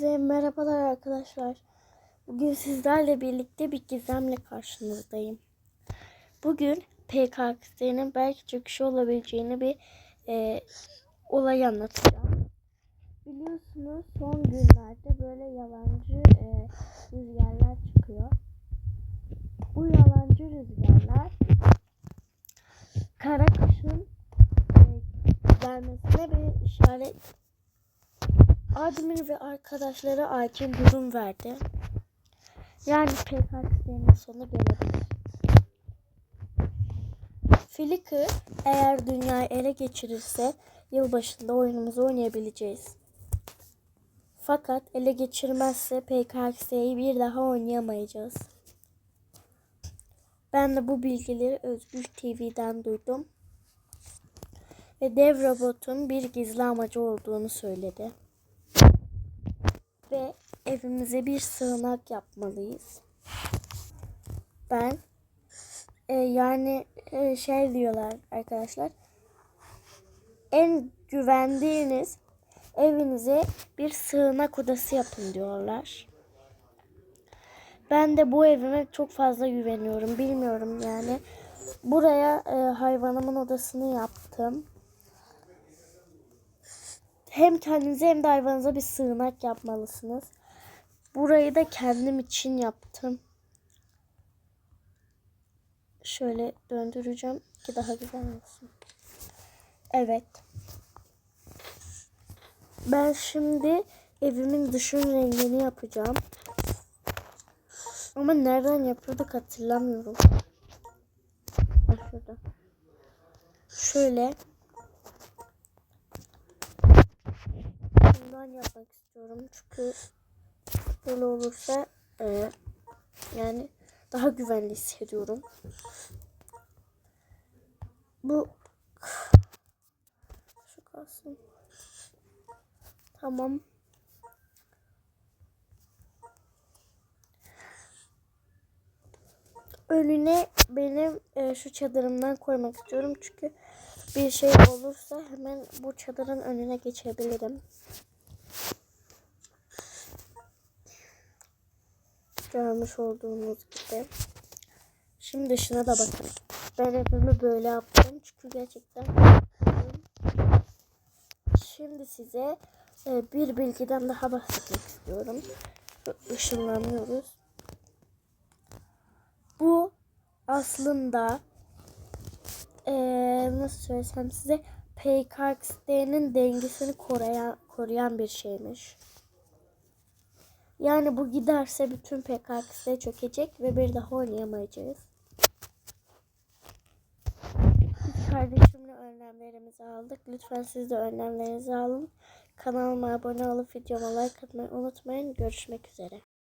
Herkese merhabalar arkadaşlar. Bugün sizlerle birlikte bir gizemle karşınızdayım. Bugün PKK'nın belki çıkışı olabileceğini bir e, olay anlatacağım. Biliyorsunuz son günlerde böyle yalancı e, rüzgarlar çıkıyor. Bu yalancı rüzgarlar kara kışın e, gelmesine bir işaret Adem'in ve arkadaşları acil durum verdi. Yani PKK'nın sonu gelebilir. Flickr eğer dünyayı ele geçirirse yılbaşında oyunumuzu oynayabileceğiz. Fakat ele geçirmezse PKX'yi bir daha oynayamayacağız. Ben de bu bilgileri Özgür TV'den duydum. Ve dev robotun bir gizli amacı olduğunu söyledi ve evimize bir sığınak yapmalıyız. Ben e, yani e, şey diyorlar arkadaşlar. En güvendiğiniz evinize bir sığınak odası yapın diyorlar. Ben de bu evime çok fazla güveniyorum. Bilmiyorum yani. Buraya e, hayvanımın odasını yaptım hem kendinize hem de hayvanınıza bir sığınak yapmalısınız. Burayı da kendim için yaptım. Şöyle döndüreceğim ki daha güzel olsun. Evet. Ben şimdi evimin dışın rengini yapacağım. Ama nereden yapıyorduk hatırlamıyorum. Şurada. Şöyle bundan yapmak istiyorum. Çünkü böyle olursa e, yani daha güvenli hissediyorum. Bu şu kalsın. Tamam. Önüne benim e, şu çadırımdan koymak istiyorum. Çünkü bir şey olursa hemen bu çadırın önüne geçebilirim. Görmüş olduğunuz gibi. Şimdi dışına da bakın. Ben evimi böyle yaptım. Çünkü gerçekten Şimdi size e, bir bilgiden daha bahsetmek istiyorum. Işınlanıyoruz. Bu aslında e, nasıl söylesem size PKXD'nin dengesini koruyan, koruyan bir şeymiş. Yani bu giderse bütün PKX'de çökecek ve bir daha oynayamayacağız. Kardeşimle önlemlerimizi aldık. Lütfen siz de önlemlerinizi alın. Kanalıma abone olup videoma like atmayı unutmayın. Görüşmek üzere.